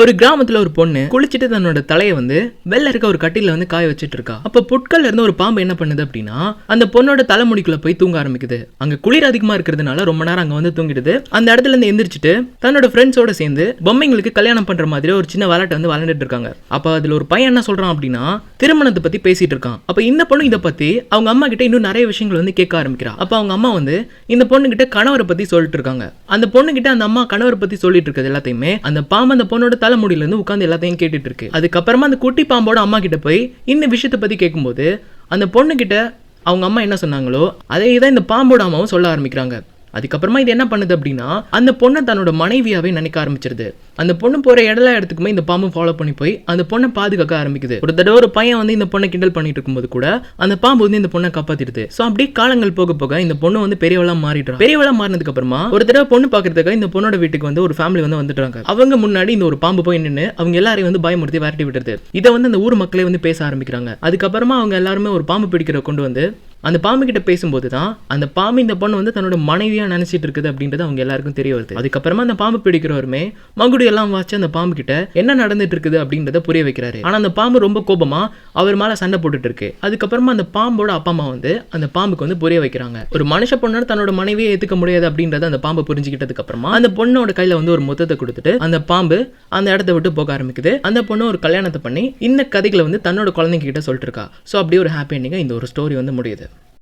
ஒரு கிராமத்துல ஒரு பொண்ணு குளிச்சிட்டு தன்னோட தலையை வந்து வெள்ள இருக்க ஒரு கட்டில வந்து காய வச்சிட்டு இருக்கா. அப்ப புட்கல்ல இருந்து ஒரு பாம்பு என்ன பண்ணுது அப்படின்னா அந்த பொண்ணோட தலைமுடிக்குள்ள போய் தூங்க ஆரம்பிக்குது. அங்க குளிர் அதிகமா இருக்கிறதுனால ரொம்ப நேரம் அங்க வந்து தூங்கிடுது. அந்த இடத்துல இருந்து எந்திரிச்சிட்டு தன்னோட ஃப்ரெண்ட்ஸோட சேர்ந்து பொம்மைங்களுக்கு கல்யாணம் பண்ற மாதிரி ஒரு சின்ன விளையாட்டை வந்து விளையாண்டுட்டு இருக்காங்க. அப்ப அதுல ஒரு பையன் என்ன சொல்றான் அப்படின்னா திருமணத்தை பத்தி பேசிட்டு இருக்கான். அப்ப இந்த பொண்ணு இதை பத்தி அவங்க அம்மா கிட்ட இன்னும் நிறைய விஷயங்கள் வந்து கேட்க ஆரம்பிக்கிறா. அப்ப அவங்க அம்மா வந்து இந்த பொண்ணு கிட்ட கணவரை பத்தி சொல்லிட்டு இருக்காங்க. அந்த பொண்ணு கிட்ட அந்த அம்மா கணவரை பத்தி சொல்லிட்டு இருக்கிறது எல்லாத்தையுமே அந்த பாம்பு அந்த பொண்ணோட தலைமுடியிலேருந்து உட்காந்து எல்லாத்தையும் கேட்டுட்டு இருக்கு அதுக்கப்புறமா அந்த குட்டி பாம்போட அம்மா கிட்ட போய் இந்த விஷயத்தை பத்தி கேட்கும்போது அந்த பொண்ணுக்கிட்ட அவங்க அம்மா என்ன சொன்னாங்களோ அதே தான் இந்த பாம்போட அம்மாவும் சொல்ல ஆரம்பிக்கிறாங்க. அதுக்கப்புறமா இது என்ன பண்ணுது அப்படின்னா அந்த பொண்ணை தன்னோட மனைவியாவே நினைக்க ஆரம்பிச்சிருது. அந்த பொண்ணு போற எல்லா இடத்துக்குமே இந்த பாம்பு ஃபாலோ பண்ணி போய் அந்த பொண்ணை பாதுகாக்க ஆரம்பிக்குது. ஒரு தடவை ஒரு பையன் வந்து இந்த பொண்ணை கிண்டல் பண்ணிட்டு இருக்கும்போது கூட அந்த பாம்பு வந்து இந்த பொண்ணை காப்பாத்திடுது. ஸோ அப்படியே காலங்கள் போக போக இந்த பொண்ணு வந்து பெரியவளா மாறிடுறா. பெரியவளா மாறினதுக்கு அப்புறமா ஒரு தடவை பொண்ணு பாக்குறதுக்காக இந்த பொண்ணோட வீட்டுக்கு வந்து ஒரு ஃபேமிலி வந்து வந்துட்டாங்க அவங்க முன்னாடி இந்த ஒரு பாம்பு போய் நின்று அவங்க எல்லாரையும் வந்து பயமுறுத்தி விரட்டி விடுறது இதை வந்து அந்த ஊர் மக்களே வந்து பேச ஆரம்பிக்கிறாங்க. அதுக்கப்புறமா அவங்க எல்லாருமே ஒரு பாம்பு பிடிக்கிற கொண்டு வந்து அந்த பாம்பு கிட்ட பேசும்போது தான் அந்த பாம்பு இந்த பொண்ணு வந்து தன்னோட மனைவியாக நினைச்சிட்டு இருக்குது அப்படின்றது அவங்க எல்லாருக்கும் தெரிய வருது. அதுக்கப்புறமா அந்த பாம்பு பிடிக்கிறவருமே மகுடி எல்லாம் வாச்சு அந்த பாம்பு கிட்ட என்ன நடந்துட்டு இருக்குது அப்படின்றத புரிய வைக்கிறாரு. ஆனா அந்த பாம்பு ரொம்ப கோபமா அவர் மேல சண்டை போட்டுட்டு இருக்கு. அதுக்கப்புறமா அந்த பாம்போட அப்பா அம்மா வந்து அந்த பாம்புக்கு வந்து புரிய வைக்கிறாங்க. ஒரு மனுஷ பொண்ணு தன்னோட மனைவியை ஏத்துக்க முடியாது அப்படின்றத அந்த பாம்பு புரிஞ்சுக்கிட்டதுக்கு அப்புறமா அந்த பொண்ணோட கையில வந்து ஒரு முத்தத்தை கொடுத்துட்டு அந்த பாம்பு அந்த இடத்த விட்டு போக ஆரம்பிக்குது. அந்த பொண்ணு ஒரு கல்யாணத்தை பண்ணி இந்த கதைகளை வந்து தன்னோட குழந்தைங்க கிட்ட சொல்லிட்டு இருக்கா. ஸோ அப்படியே ஒரு ஹாப்பி எண்டிங்காக இந்த ஒரு ஸ்டோரி வந்து முடியுது.